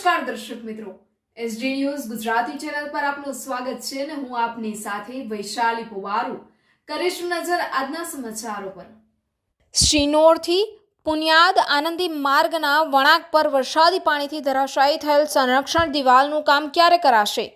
નમસ્કાર દર્શક મિત્રો. એસડી ન્યૂઝ ગુજરાતી ચેનલ પર આપનું સ્વાગત છે અને હું આપની સાથે વૈશાલી પુવારુ. કરીશું નજર આજના સમાચારો પર. શ્રીનોરથી પુન્યાદ આનંદી માર્ગના વળાંક પર વરસાદી પાણીથી ધરાશાયી થયેલ સંરક્ષણ દિવાલનું કામ ક્યારે કરાશે?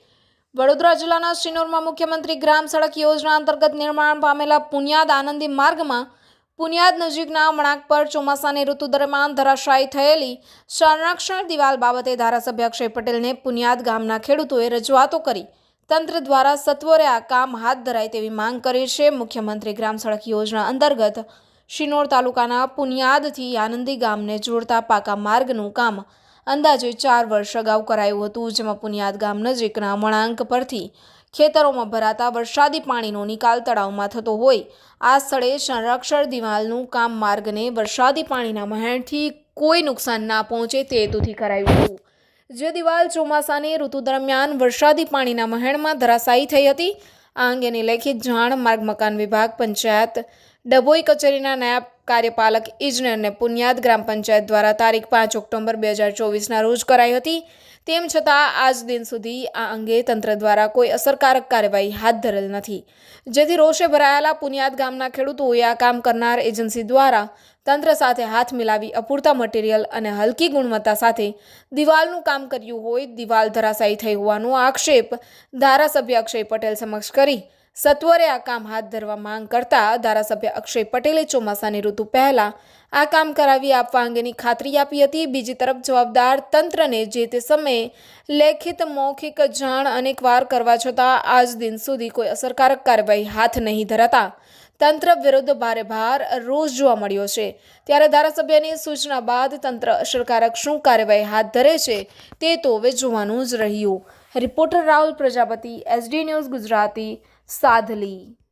વડોદરા જિલ્લાના શ્રીનોરમાં મુખ્યમંત્રી ગ્રામ સડક યોજના અંતર્ગત નિર્માણ પામેલા પુન્યાદ આનંદી માર્ગમાં પુન્યાદ નજીકના વળાંક પર ચોમાસાની ઋતુ દરમિયાન ધરાશાયી થયેલી સંરક્ષણ દિવાલ બાબતે ધારાસભ્ય અક્ષય પટેલને પુન્યાદ ગામના ખેડૂતોએ રજૂઆતો કરી. તંત્ર દ્વારા સત્વરે આ કામ હાથ ધરાય તેવી માંગ કરી છે. મુખ્યમંત્રી ગ્રામ સડક યોજના અંતર્ગત શિનોર તાલુકાના પુનિયાદથી આનંદી ગામને જોડતા પાકા માર્ગનું કામ અંદાજે ચાર વર્ષ અગાઉ કરાયું હતું, જેમાં પુનિયાદ ગામ નજીકના વળાંક પરથી ખેતરોમાં ભરાતા વરસાદી પાણીનો નિકાલ તળાવમાં થતો હોય. આ સ્થળે સંરક્ષણ દિવાલનું કામ માર્ગને વરસાદી પાણીના વહેણથી કોઈ નુકસાન ના પહોંચે તે હેતુથી કરાયું હતું. જે દિવાલ ચોમાસાની ઋતુ દરમિયાન વરસાદી પાણીના વહેણમાં ધરાશાયી થઈ હતી. આ અંગેની લેખિત જાણ માર્ગ મકાન વિભાગ પંચાયત ડભોઈ કચેરીના નાયબ કાર્યપાલક ઇજનેરને પુન્યાદ ગ્રામ પંચાયત દ્વારા તારીખ પાંચ ઓક્ટોબર બે હજાર ચોવીસના રોજ કરાઈ હતી. તેમ છતાં આજ દિન સુધી આ અંગે તંત્ર દ્વારા કોઈ અસરકારક કાર્યવાહી હાથ ધરેલ નથી. જેથી રોષે ભરાયેલા પુનિયાદ ગામના ખેડૂતોએ આ કામ કરનાર એજન્સી દ્વારા તંત્ર સાથે હાથ મિલાવી અપૂરતા મટીરિયલ અને હલકી ગુણવત્તા સાથે દિવાલનું કામ કર્યું હોય, દિવાલ ધરાશાયી થઈ હોવાનો આક્ષેપ ધારાસભ્ય અક્ષય પટેલ સમક્ષ કરી સત્વરે આ કામ હાથ ધરવા માંગ કરતા ધારાસભ્ય અક્ષય પટેલે ચોમાસાની ઋતુ પહેલા આ કામ કરાવી આપવા અંગેની ખાતરી આપી હતી. બીજી તરફ જવાબદાર તંત્રને જે તે સમયે લેખિત, મૌખિક જાણ અનેકવાર કરવા છતાં આજ દિન સુધી કોઈ અસરકારક કાર્યવાહી હાથ નહીં ધરાતા. તંત્ર વિરુદ્ધ ભારે ભાર રોષ જોવા મળ્યો છે. ત્યારે ધારાસભ્યની સૂચના બાદ તંત્ર અસરકારક શું કાર્યવાહી હાથ ધરે છે તે તો હવે જોવાનું જ રહ્યું. Reporter Rahul Prajapati, SD news Gujarati, Sadhli.